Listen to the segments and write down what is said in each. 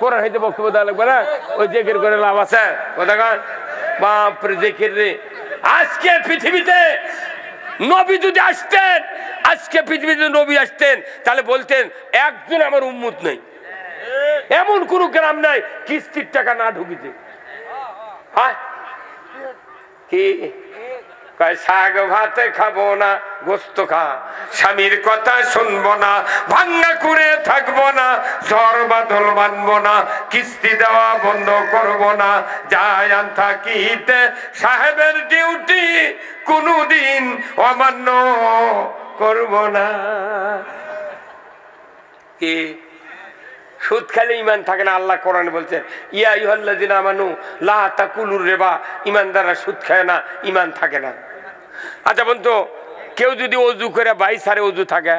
কোরআন হইতে বক্তব্য দেওয়া লাগবে না? ওই জেকের করে লাভ আছে। কথা কন বাপরে, জেকের রে। আজকে পৃথিবীতে নবী যদি আসতেন, আজকে পৃথিবীতে নবী আসতেন, তাহলে বলতেন, একজন আমার উম্মুত নেই। এমন কোন গ্রাম নাই, কিস্তির টাকা না ঢুকিতে। কি? কয়, শাক ভাতে খাব না। গোস্ত খা। স্বামীর কথা শুনব না, ভাঙ্গা করে থাকব না জ্বর বাদল মানবো না, কিস্তি দেওয়া বন্ধ করব না। যায় থাকিতে সাহেবের ডিউটি কোনোদিন অমান্য করব না। কি? সুদ খেলে ইমান থাকে না, আল্লাহ কোরআন বলছেন ইয়া ইহল্লাদিন আমানু, লা তাকুলুর রেবা। ইমানদাররা সুদ খায় না ইমান থাকে না। আচ্ছা বন্ধু কেউ যদি অজু করে বাই সারে অজু থাকে,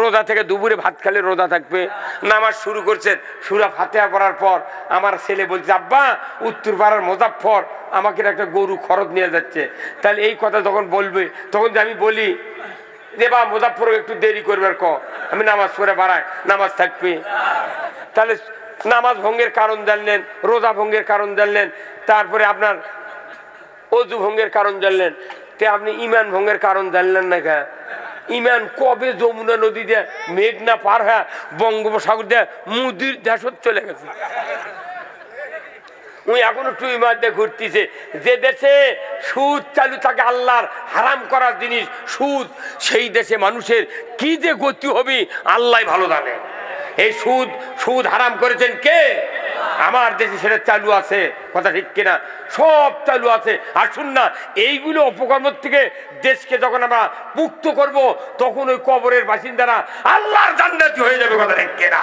রোজা থেকে দুপুরে ভাত খেলে রোজা থাকবে, নামাজ শুরু করছেন, সুরা ফাতেহা করার পর আমার ছেলে বলছে, আব্বা, উত্তর পাড়ার মোজাফর আমাকে একটা গরু খরচ নিয়ে যাচ্ছে। তাহলে এই কথা যখন বলবে, তখন যে আমি বলি, যে বা মোজাফর একটু দেরি করবার ক, আমি নামাজ পড়ে বাড়াই, নামাজ থাকবে। তাহলে নামাজ ভঙ্গের কারণ জানলেন, রোজা ভঙ্গের কারণ জানলেন, তারপরে আপনার অজু ভঙ্গের কারণ জানলেন। তে আপনি ইমান ভঙ্গের কারণ জানলেন না কে? ইমান কবে যমুনা নদী দিয়ে মেঘনা পার হয়ে বঙ্গোপসাগর দিয়ে মুদির দেশত চলে গেছে। ঘুরতেছে। যে দেশে সুদ চালু থাকে আল্লাহর হারাম করার জিনিস, সুদ, সেই দেশে মানুষের কি যে গতি হবে, আল্লাহ ভালো জানে। এই সুদ সুদ হারাম করেছেন কে? আমার দেশে সেটা চালু আছে, কথা ঠিক কিনা? সব চালু আছে। আর শুন না, এইগুলো অপকর্ম থেকে দেশকে যখন আমরা মুক্ত করব, তখন ওই কবরের বাসিন্দারা আল্লাহর জান্নাতি হয়ে যাবে, কথা ঠিক কিনা?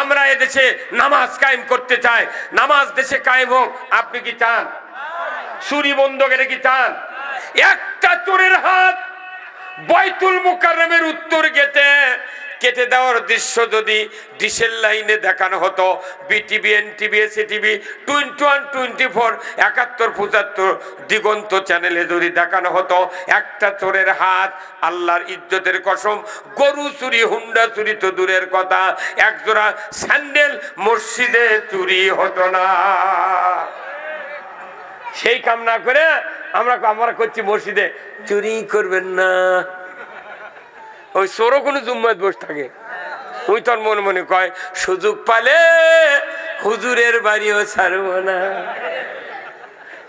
আমরা এদেশে নামাজ কায়েম করতে চাই। নামাজ দেশে কায়েম হোক। আপনি কি চান? চুরি বন্ধ করে কি চান? একটা চোরের হাত বাইতুল মুকাররমের উত্তর গেটে কেটে দেওয়ার দৃশ্য যদি ডিসেল লাইনে দেখানো হতো, BTV, NTV, ACTV, twenty one, twenty four, Ekattor, পঁচাত্তর দিগন্ত চ্যানেলে যদি দেখানো হতো, একটা চোরের হাত, আল্লাহর ইজ্জতের কসম, গরু চুরি, হুন্ডা চুরি তো দূরের কথা, একজোড়া স্যান্ডেল মসজিদে চুরি হতো না। সেই কাম না করে আমরা আমরা করছি মসজিদে, চুরি করবেন না। ওই চোরও কোনো জুম্মাত বসে থাকে। ওই তোর মনে মনে কয়, সুযোগ পালে হুজুরের বাড়িও ছাড়বো না।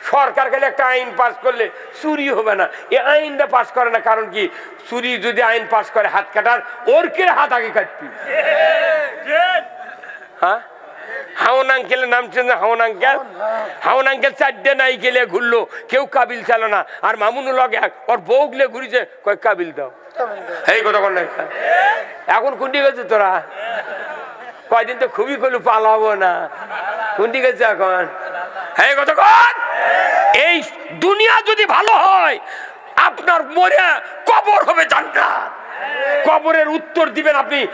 সরকার খালি একটা আইন পাস করলে চুরি হবে না। এই আইনটা পাস করে না, কারণ কি? চুরি যদি আইন পাস করে, হাত কাটার ওর কে হাত আগে কাটবি। হ্যাঁ? হাওন আঙ্কেলের নাম ছিল না হাওন আঙ্কেল? হাওন আঙ্কেল চারটে নাই গেলে ঘুরলো, কেউ কাবিল চালো না আর মামুনুল লগে এক, ওর বউগলে ঘুরিছে, কয়, কাবিল দাও। এই কথা বল এখন কুন্ডি গেছে তোরা? কয়দিন তো খুবই করলু, পালাবো না। কুন্ডি গেছে এখন। এই কথা কন। এই দুনিয়া যদি ভালো হয়, আপনার মরে কবর হবে জান্নাত। কবরের উত্তর দিবেন আপনি।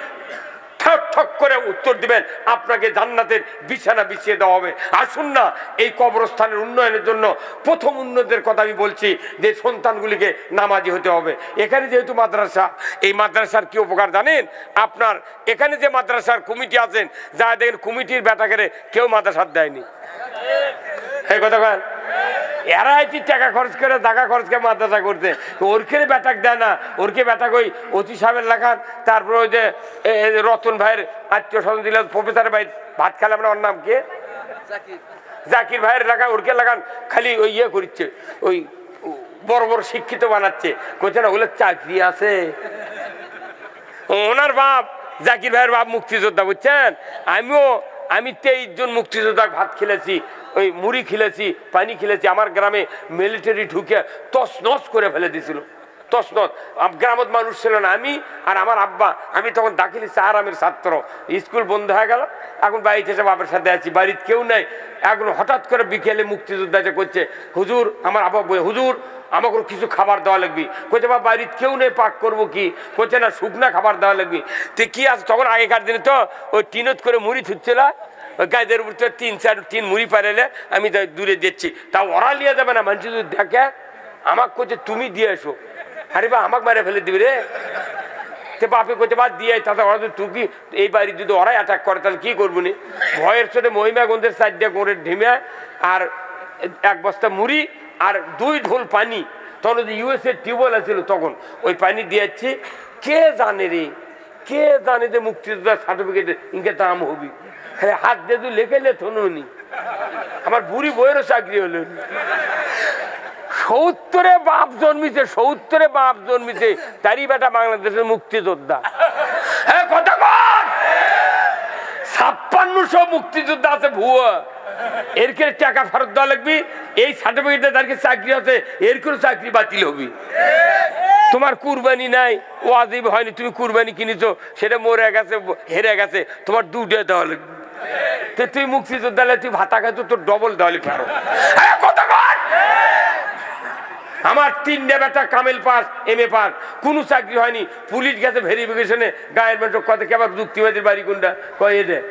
ঠক ঠক করে উত্তর দিবেন, আপনাকে জান্নাতের বিছানা বিছিয়ে দেওয়া হবে। আসুন না এই কবরস্থানের উন্নয়নের জন্য প্রথম উন্নতের কথা আমি বলছি যে সন্তানগুলিকে নামাজি হতে হবে। এখানে যেহেতু মাদ্রাসা, এই মাদ্রাসার কি উপকার জানেন? আপনার এখানে যে মাদ্রাসার কমিটি আছেন, যা দেখেন কমিটির বেটাকে কেউ মাদ্রাসার দেয়নি। এই কথা কন এরা এটি টাকা খরচ করে টাকা খরচ করে মাদ্রাসা করতে ওরকে বেটাক দেয় না। ওরকে বেটাক ওই অতি সাহেবের লেখান তারপরে ওই যে রতন ভাইয়ের আত্মীয় স্বজন দিল প্রফেসরের ভাই ভাত খেলাম আমরা ওর নাম কে? জাকির। ভাইয়ের লেখা ওরকে লাগান খালি ওই ইয়ে করছে ওই বড় বড় শিক্ষিত বানাচ্ছে। কোথায় না ওগুলো চাকরি আছে। ওনার বাপ জাকির ভাইয়ের বাপ মুক্তিযোদ্ধা বুঝছেন? আমিও আমি তেইশ জন মুক্তিযোদ্ধার ভাত খেলেছি, ওই মুড়ি খেলেছি, পানি খেলেছি, আমার গ্রামে মিলিটারি ঢুকে তস নস করে ফেলে দিয়েছিল। গ্রামত মানুষ ছিল না। আমি আর আমার আব্বা, আমি তখন দাখিল আরামের ছাত্র। স্কুল বন্ধ হয়ে গেল। এখন বাড়িতে এসে বাবার সাথে আছি। বাড়িতে কেউ নাই। এখন হঠাৎ করে বিকেলে মুক্তিযোদ্ধা যে করছে হুজুর, আমার আব্বা বলে, হুজুর, আমাকে কিছু খাবার দেওয়া লাগবে। কোথায় বা বাড়িতে কেউ নেই, পাক করব কি? কোথায় না, শুকনা খাবার দেওয়া লাগবে। তো কি আছে? তখন আগেকার দিনে তো ওই টিনত করে মুড়ি ছুটছিল ওই গাছের উপর তিন, চার, তিন মুড়ি পারেলে আমি দূরে দিচ্ছি তা ওরা নিয়ে যাবে না? মানুষ যদি দেখে, আমাকে করছে তুমি দিয়ে এসো। আরে বা আমাকে মারে ফেলে দিবি রে। তে বাপে করতে বাদ দিয়ে তাতে ওরা তুই কি, এই বাড়ি যদি ওরাই অ্যাটাক করে, তাহলে কী করব নি? ভয়ের সাথে মহিমাগঞ্জের সাইডটা করে ঢিমে, আর এক বস্তা মুড়ি, আর দুই ঢোল পানি। তখন ওই ইউএসএ টিউবওয়েল আছিল তখন, ওই পানি দিয়েছি কে জানে রে, কে জানে যে মুক্তিযোদ্ধার সার্টিফিকেট ইনকে দাম হবি? হ্যাঁ হাত দিয়ে তুই লেখে লে আমার বুড়ি বইয়েরও চাকরি হলো সত্তরে বাপ জন্মিছে, সত্তরে বাপ জন্মিছে, তারই বেটা বাংলাদেশের মুক্তিযোদ্ধা। হ্যাঁ কথা কন! ছাপ্পান্নশো মুক্তিযোদ্ধা আছে ভুয়া। এর করে টাকা ফেরত দেওয়া এই সার্টিফিকেটে তার চাকরি আছে, এর করে চাকরি বাতিল হবি। তোমার কুরবানি নাই ও আজীব হয়নি, তুমি কুরবানি কিনেছো, সেটা মরে গেছে, হেরে গেছে, তোমার দুটো দেওয়া লাগবে। তুই মুক্তিযোদ্ধা তুই ভাতা খাচ্ছ তোর ডবল দেওয়া লিখে আরও। কথা কন! আমার তিনটে বেটা কামেল পাস এম এ পাস। কোনো চাকরি হয়নি। পুলিশ গেছে ভেরিফিকেশনে গায়ের মেট্রো কত কেবার যুক্তিবাদীর বাড়ি কোনটা কয়ে এদের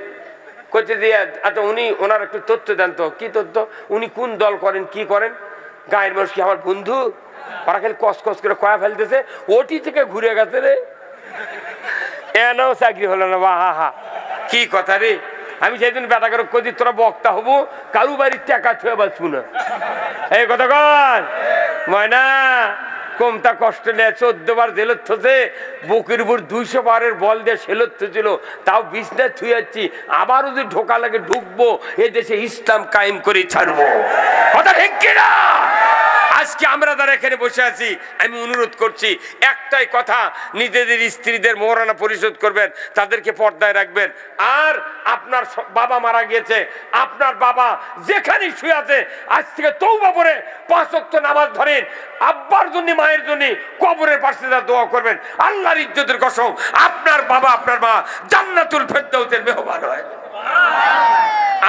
করছে যে আচ্ছা উনি, ওনার একটু তথ্য দেন তো। কি তথ্য? উনি কোন দল করেন, কি করেন? গায়ের মানুষ কি আমার বন্ধু? ওরা খালি কস কস করে কয়া ফেলতেছে। ওটি থেকে ঘুরে গেছে রে। এনাও চাকরি হলো না বা হা হা। কি কথা রে? আমি সেদিন বেটা করে কদি তোরা বক্তা হব, কারু বাড়ির টাকা ছুঁয়ে বাঁচবো না। এই কথা কন ময়না, কমতা কষ্ট নেয়। চোদ্দ বার জেলত থসে বুকের উপর দুইশো বারের বল দিয়ে সেলত ছিল তাও ছুঁয়ে যাচ্ছি আবারও যদি ঢোকা লাগে ঢুকবো এ দেশে ইসলাম কায়েম করে ছাড়বো। কথা ঠিক কিনা? আজকে আমরা যারা এখানে বসে আছি আমি অনুরোধ করছি একটাই কথা নিজেদের স্ত্রীদের মোহরানা পরিশোধ করবেন তাদেরকে পর্দায় রাখবেন। আর আপনার বাবা মারা গিয়েছে আপনার বাবা যেখানেই শুয়ে আছে আজ থেকে তৌবা পরে পাঁচ ওয়াক্ত নামাজ ধরেন আব্বার জন্য মায়ের জন্য কবরের পাশে যা দোয়া করবেন আল্লাহর ইজ্জতের কসম আপনার বাবা আপনার মা জান্নাতুল ফেরদাউসের মেহমান হয়।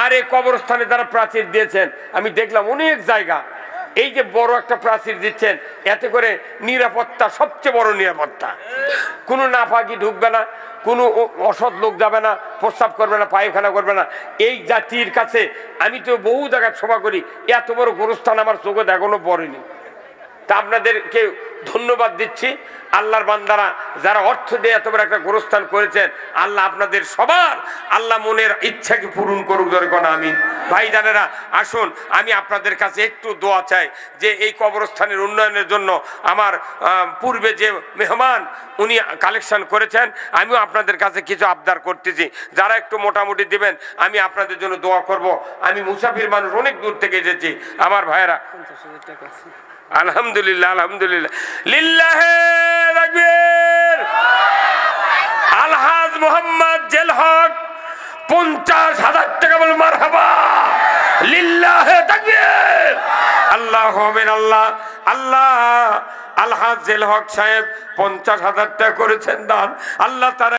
আর এই কবরস্থানে তারা প্রাচীর দিয়েছেন আমি দেখলাম অনেক জায়গা এই যে বড় একটা প্রাচীর দিচ্ছেন, এতে করে নিরাপত্তা সবচেয়ে বড় নিরাপত্তা। কোনো নাফাকি ঢুকবে না, কোনো অসৎ লোক যাবে না, প্রস্তাব করবে না, পায়খানা করবে না। এই জাতির কাছে আমি তো বহু জায়গায় সভা করি, এত বড় গোরস্থান আমার চোখে এখনও পড়েনি। তা আপনাদেরকে ধন্যবাদ দিচ্ছি। আল্লাহর বান্দারা যারা অর্থ দিয়ে এত বড় একটা গোরস্থান করেছেন, আল্লাহ আপনাদের সবার আল্লাহ মনের ইচ্ছাকে পূরণ করুক দরকার আমি ভাই জানেরা আসুন, আমি আপনাদের কাছে একটু দোয়া চাই যে এই কবরস্থানের উন্নয়নের জন্য আমার পূর্বে যে মেহমান উনি কালেকশন করেছেন, আমিও আপনাদের কাছে কিছু আবদার করতেছি। যারা একটু মোটামুটি দিবেন, আমি আপনাদের জন্য দোয়া করব। আমি মুসাফির মানুষ অনেক দূর থেকে এসেছি। আমার ভাইয়েরা আলহামদুলিল্লাহ আলহামদুলিল্লাহ। লিল্লাহে রাকবীর আলহাজ মোহাম্মদ জেল হক পঞ্চাশ হাজার টাকা বল মারহাবা। লিল্লাহে তাকবীর। আল্লাহ হবেন আল্লাহ আল্লাহ আলহাজ জেল হক সাহেব পঞ্চাশ হাজার টাকা করেছেন দান। আল্লাহ তারা